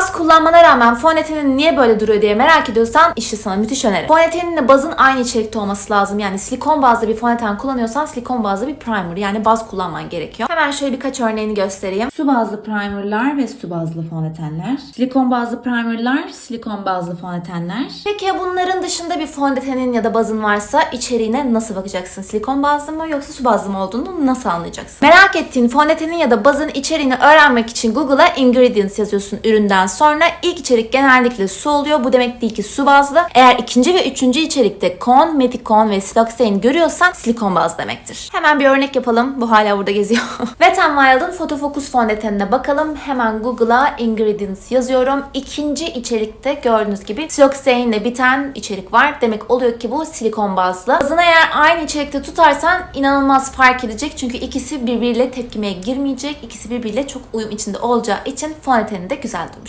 Baz kullanmana rağmen fondötenin niye böyle duruyor diye merak ediyorsan işte sana müthiş öneri. Fondöteninle bazın aynı içerikte olması lazım. Yani silikon bazlı bir fondöten kullanıyorsan silikon bazlı bir primer yani baz kullanman gerekiyor. Hemen şöyle birkaç örneğini göstereyim. Su bazlı primerlar ve su bazlı fondötenler. Silikon bazlı primerlar, silikon bazlı fondötenler. Peki ya bunların dışında bir fondötenin ya da bazın varsa içeriğine nasıl bakacaksın? Silikon bazlı mı yoksa su bazlı mı olduğunu nasıl anlayacaksın? Merak ettiğin fondötenin ya da bazın içeriğini öğrenmek için Google'a ingredients yazıyorsun üründen sonra. ilk içerik genellikle su oluyor. Bu demek değil ki su bazlı. Eğer ikinci ve üçüncü içerikte kon, metikon ve siloxane görüyorsan silikon bazlı demektir. Hemen bir örnek yapalım. Bu hala burada geziyor. Wet n Wild'ın fotofokus fondötenine bakalım. Hemen Google'a ingredients yazıyorum. İkinci içerikte gördüğünüz gibi siloxane ile biten içerik var. Demek oluyor ki bu silikon bazlı. Bazını eğer aynı içerikte tutarsan inanılmaz fark edecek. Çünkü ikisi birbiriyle tepkimeye girmeyecek. İkisi birbiriyle çok uyum içinde olacağı için fondöteni de güzel durmuş